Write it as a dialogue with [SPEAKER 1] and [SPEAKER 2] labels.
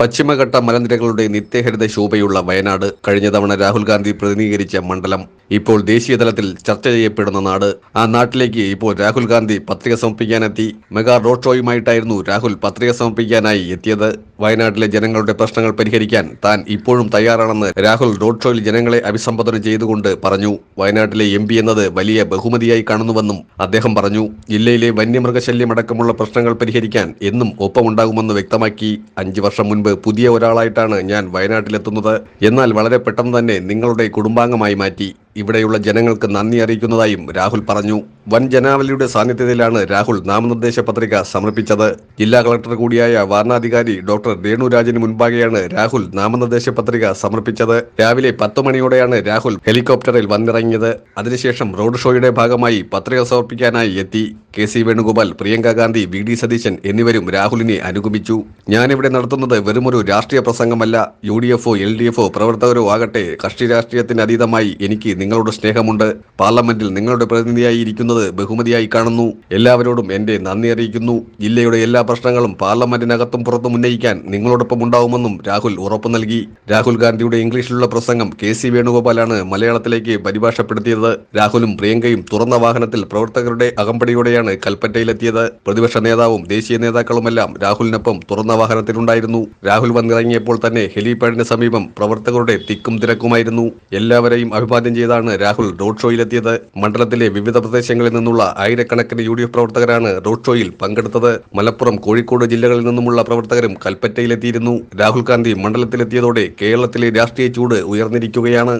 [SPEAKER 1] പശ്ചിമഘട്ട മലനിരകളുടെ നിത്യഹരിത ശോഭയുള്ള വയനാട് കഴിഞ്ഞ തവണ രാഹുൽ ഗാന്ധി പ്രതിനിധീകരിച്ച മണ്ഡലം ഇപ്പോൾ ദേശീയതലത്തിൽ ചർച്ച ചെയ്യപ്പെടുന്ന നാട്. ആ നാട്ടിലേക്ക് ഇപ്പോൾ രാഹുൽ ഗാന്ധി പത്രിക സമർപ്പിക്കാനെത്തി. മെഗാ റോഡ് ഷോയുമായിട്ടായിരുന്നു രാഹുൽ പത്രിക സമർപ്പിക്കാനായി എത്തിയത്. വയനാട്ടിലെ ജനങ്ങളുടെ പ്രശ്നങ്ങൾ പരിഹരിക്കാൻ താൻ ഇപ്പോഴും തയ്യാറാണെന്ന് രാഹുൽ റോഡ് ഷോയിൽ ജനങ്ങളെ അഭിസംബോധന ചെയ്തുകൊണ്ട് പറഞ്ഞു. വയനാട്ടിലെ എം എന്നത് വലിയ ബഹുമതിയായി കാണുന്നുവെന്നും അദ്ദേഹം പറഞ്ഞു. ജില്ലയിലെ വന്യമൃഗശല്യമടക്കമുള്ള പ്രശ്നങ്ങൾ പരിഹരിക്കാൻ എന്നും ഒപ്പമുണ്ടാകുമെന്ന് വ്യക്തമാക്കി. അഞ്ചു വർഷം മുൻപ് പുതിയ ഒരാളായിട്ടാണ് ഞാൻ വയനാട്ടിലെത്തുന്നത്. എന്നാൽ വളരെ പെട്ടെന്ന് തന്നെ നിങ്ങളുടെ കുടുംബാംഗമായി മാറ്റി. ഇവിടെയുള്ള ജനങ്ങൾക്ക് നന്ദി അറിയിക്കുന്നതായും രാഹുൽ പറഞ്ഞു. വൻ ജനാവലിയുടെ സാന്നിധ്യത്തിലാണ് രാഹുൽ നാമനിർദ്ദേശ പത്രിക സമർപ്പിച്ചത്. ജില്ലാ കളക്ടർ കൂടിയായ വാരണാധികാരി ഡോക്ടർ രേണുരാജിന് മുൻപാകെയാണ് രാഹുൽ നാമനിർദ്ദേശ പത്രിക സമർപ്പിച്ചത്. രാവിലെ പത്ത് മണിയോടെയാണ് രാഹുൽ ഹെലികോപ്റ്ററിൽ വന്നിറങ്ങിയത്. അതിനുശേഷം റോഡ് ഷോയുടെ ഭാഗമായി പത്രിക സമർപ്പിക്കാനായി എത്തി. K C Venugopal Priyanka Gandhi V D Satheesan എന്നിവരും രാഹുലിനെ അനുഗമിച്ചു. ഞാനിവിടെ നടത്തുന്നത് വെറുമൊരു രാഷ്ട്രീയ പ്രസംഗമല്ല. യു ഡി എഫോ എൽ ഡി എഫോ പ്രവർത്തകരോ ആകട്ടെ കക്ഷി രാഷ്ട്രീയത്തിന് അതീതമായി എനിക്ക് നിങ്ങളോട് സ്നേഹമുണ്ട്. പാർലമെന്റിൽ നിങ്ങളുടെ പ്രതിനിധിയായി ഇരിക്കുന്നത് ബഹുമതിയായി കാണുന്നു. എല്ലാവരോടും എന്റെ നന്ദി അറിയിക്കുന്നു. ജില്ലയുടെ എല്ലാ പ്രശ്നങ്ങളും പാർലമെന്റിനകത്തും പുറത്തും ഉന്നയിക്കാൻ നിങ്ങളോടൊപ്പം ഉണ്ടാവുമെന്നും രാഹുൽ ഉറപ്പു നൽകി. രാഹുൽ ഗാന്ധിയുടെ ഇംഗ്ലീഷിലുള്ള പ്രസംഗം കെ സി വേണുഗോപാലാണ് മലയാളത്തിലേക്ക് പരിഭാഷപ്പെടുത്തിയത്. രാഹുലും പ്രിയങ്കയും തുറന്ന വാഹനത്തിൽ പ്രവർത്തകരുടെ അകമ്പടിയോടെയാണ് കൽപ്പറ്റയിലെത്തിയത്. പ്രതിപക്ഷ നേതാവും ദേശീയ നേതാക്കളുമെല്ലാം രാഹുലിനൊപ്പം തുറന്ന വാഹനത്തിലുണ്ടായിരുന്നു. രാഹുൽ വന്നിറങ്ങിയപ്പോൾ തന്നെ ഹെലിപാഡിന് സമീപം പ്രവർത്തകരുടെ തിക്കും തിരക്കുമായിരുന്നു. എല്ലാവരെയും അഭിവാദ്യം ചെയ്താണ് രാഹുൽ റോഡ് ഷോയിലെത്തിയത്. മണ്ഡലത്തിലെ വിവിധ പ്രദേശങ്ങളിൽ നിന്നുള്ള ആയിരക്കണക്കിന് യു ഡി എഫ് പ്രവർത്തകരാണ് റോഡ് ഷോയിൽ പങ്കെടുത്തത്. മലപ്പുറം കോഴിക്കോട് ജില്ലകളിൽ നിന്നുമുള്ള പ്രവർത്തകരും കൽപ്പറ്റയിലെത്തിയിരുന്നു. രാഹുൽ ഗാന്ധി മണ്ഡലത്തിലെത്തിയതോടെ കേരളത്തിലെ രാഷ്ട്രീയ ചൂട് ഉയർന്നിരിക്കുകയാണ്.